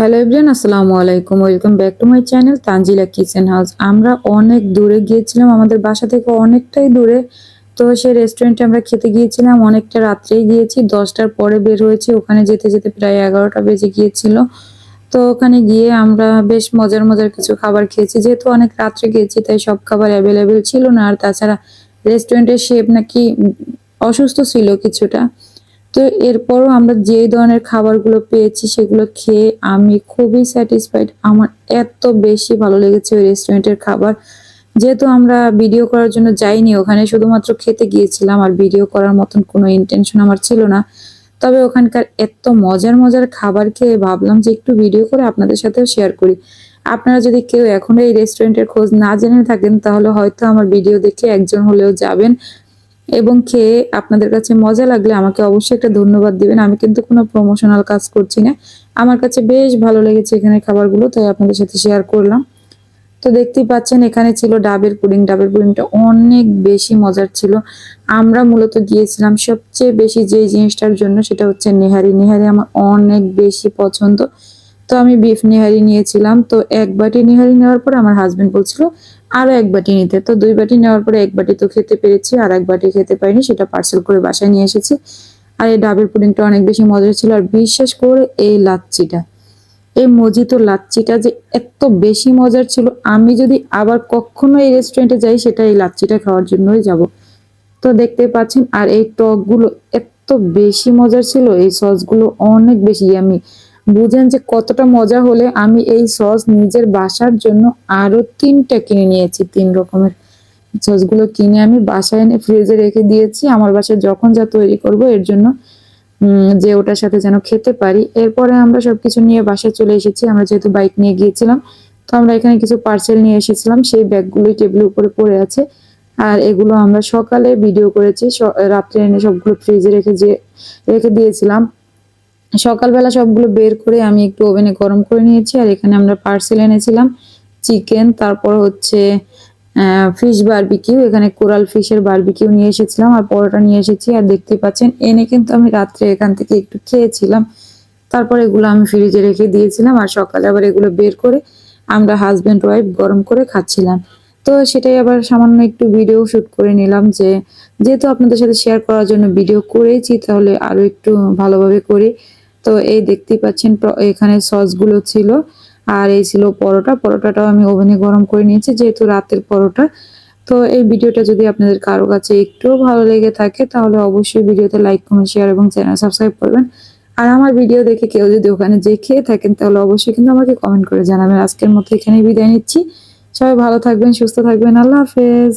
Hello everyone আসসালামু আলাইকুম। Welcome back to my channel Tanzila kitchen house. আমরা অনেক দূরে গিয়েছিলাম, আমাদের বাসা থেকে অনেকটাই দূরে। তো সেই রেস্টুরেন্টে আমরা খেতে গিয়েছিলাম, অনেকটা রাত্রেই গিয়েছি। দশটার পরে বের হয়েছি, ওখানে যেতে যেতে প্রায় এগারোটা বেজে গিয়েছিল। তো ওখানে গিয়ে আমরা বেশ মজার মজার কিছু খাবার খেয়েছি। যেহেতু অনেক রাত্রে গিয়েছি, তাই সব খাবার অ্যাভেলেবেল ছিল না। আর তাছাড়া রেস্টুরেন্টের শেপ নাকি অসুস্থ ছিল কিছুটা। তো এরপরও আমরা যে ধরনের খাবারগুলো পেয়েছি সেগুলো খেয়ে আমি খুবই স্যাটিসফাইড আমার এত বেশি ভালো লেগেছে ওই রেস্টুরেন্টের খাবার। যেহেতু আমরা ভিডিও করার জন্য যাইনি, ওখানে শুধুমাত্র খেতে গিয়েছিলাম আর ভিডিও করার মতন কোনো ইন্টেনশন আমার ছিল না। তবে ওখানকার এত মজার মজার খাবার খেয়ে ভাবলাম যে একটু ভিডিও করে আপনাদের সাথেও শেয়ার করি। আপনারা যদি কেউ এখনও এই রেস্টুরেন্টের খোঁজ না জেনে থাকেন, তাহলে হয়তো আমার ভিডিও দেখে একজন হলেও যাবেন। এবং খেয়ে আপনাদের কাছে মজা লাগলে আমাকে অবশ্যই একটা ধন্যবাদ দিবেন। আমি কিন্তু কোনো প্রমোশনাল কাজ করছি না। আমার কাছে বেশ ভালো লেগেছে এখানে খাবারগুলো, তাই আপনাদের সাথে শেয়ার করলাম। তো দেখতেই পাচ্ছেন, এখানে ছিল ডাবের পুডিং। ডাবের পুডিংটা অনেক বেশি মজার ছিল। আমরা মূলত গিয়েছিলাম সবচেয়ে বেশি যে জিনিসটার জন্য, সেটা হচ্ছে নেহারি। নেহারি আমার অনেক বেশি পছন্দ। তো আমি বিফ নিহারি নিয়েছিলাম। তো এক বাটি নিহারি নেওয়ার পর আমার হাজবেন্ড বলছিল, আরও এক বাটি নিতে। তো দুই বাটি নেওয়ার পরে এক বাটি তো খেতে পেরেছি, আর এক বাটি খেতে পারিনি, সেটা পার্সেল করে বাসায় নিয়ে এসেছি। আর এই ডাবের পুডিংটা অনেক বেশি মজার ছিল, আর বিশেষ করে এই লাচ্ছিটা, এই মজিতো লাচ্ছিটা যে এত বেশি মজার ছিল, আমি যদি আবার কখনো এই রেস্টুরেন্টে যাই, সেটা এই লাচ্ছিটা খাওয়ার জন্যই যাব। তো দেখতে পাচ্ছেন, আর এই টকগুলো এত বেশি মজার ছিল, এই সসগুলো অনেক বেশি আমি বুঝেন যে কতটা মজা হলে আমি এই সস নিজের বাসার জন্য আরও তিনটা কিনে নিয়েছি, তিন রকমের। সসগুলো কিনে আমি বাসায় এনে ফ্রিজে রেখে দিয়েছি। আমার বাসায় যখন যা তৈরি করব, এর জন্য যে ওটার সাথে যেন খেতে পারি। এরপরে আমরা সবকিছু নিয়ে বাসায় চলে এসেছি। আমরা যেহেতু বাইক নিয়ে গিয়েছিলাম, তো আমরা এখানে কিছু পার্সেল নিয়ে এসেছিলাম। সেই ব্যাগগুলোই টেবিলের উপরে পড়ে আছে। আর এগুলো আমরা সকালে ভিডিও করেছি। রাত্রে এনে সবগুলো ফ্রিজে রেখে যে, রেখে দিয়েছিলাম। সকালবেলা সবগুলো বের করে আমি একটু ওভেনে গরম করে নিয়েছি, আর এখানে আমরা পার্সেল এনেছিলাম, চিকেন, তারপর হচ্ছে ফিশ বারবিকিউ, এখানে কোরাল ফিশের বারবিকিউ নিয়ে এসেছিলাম, আর পরোটা নিয়ে এসেছি, আর দেখতে পাচ্ছেন, এনে কিন্তু আমি রাত্রে এখান থেকে একটু খেয়েছিলাম। তারপর এগুলো আমি ফ্রিজে রেখে দিয়েছিলাম, আর সকালে আবার এগুলো বের করে আমরা হাজব্যান্ড ওয়াইফ গরম করে খাচ্ছিলাম। তো সেটাই আবার সামান্য একটু ভিডিও শুট করে নিলাম যে, যেহেতু আপনাদের সাথে শেয়ার করার জন্য ভিডিও করেছি, তাহলে আরও একটু ভালোভাবে করি তো এই দেখতেই পাচ্ছেন এখানে সসগুলো ছিল। আর এই ছিল পরোটা। পরোটাটাও আমি ওভেনে গরম করে নিয়েছি, যেহেতু রাতের পরোটা। তো এই ভিডিওটা যদি আপনাদের কারও কাছে একটু ভালো লেগে থাকে, তাহলে অবশ্যই ভিডিওতে লাইক কমেন্ট শেয়ার এবং চ্যানেল সাবস্ক্রাইব করবেন। আর আমার ভিডিও দেখে কেউ যদি ওখানে যে খেয়ে থাকেন, তাহলে অবশ্যই কিন্তু আমাকে কমেন্ট করে জানাবেন। আজকের মতো এখানে বিদায় নিচ্ছি। সবাই ভালো থাকবেন, সুস্থ থাকবেন। আল্লাহ হাফেজ।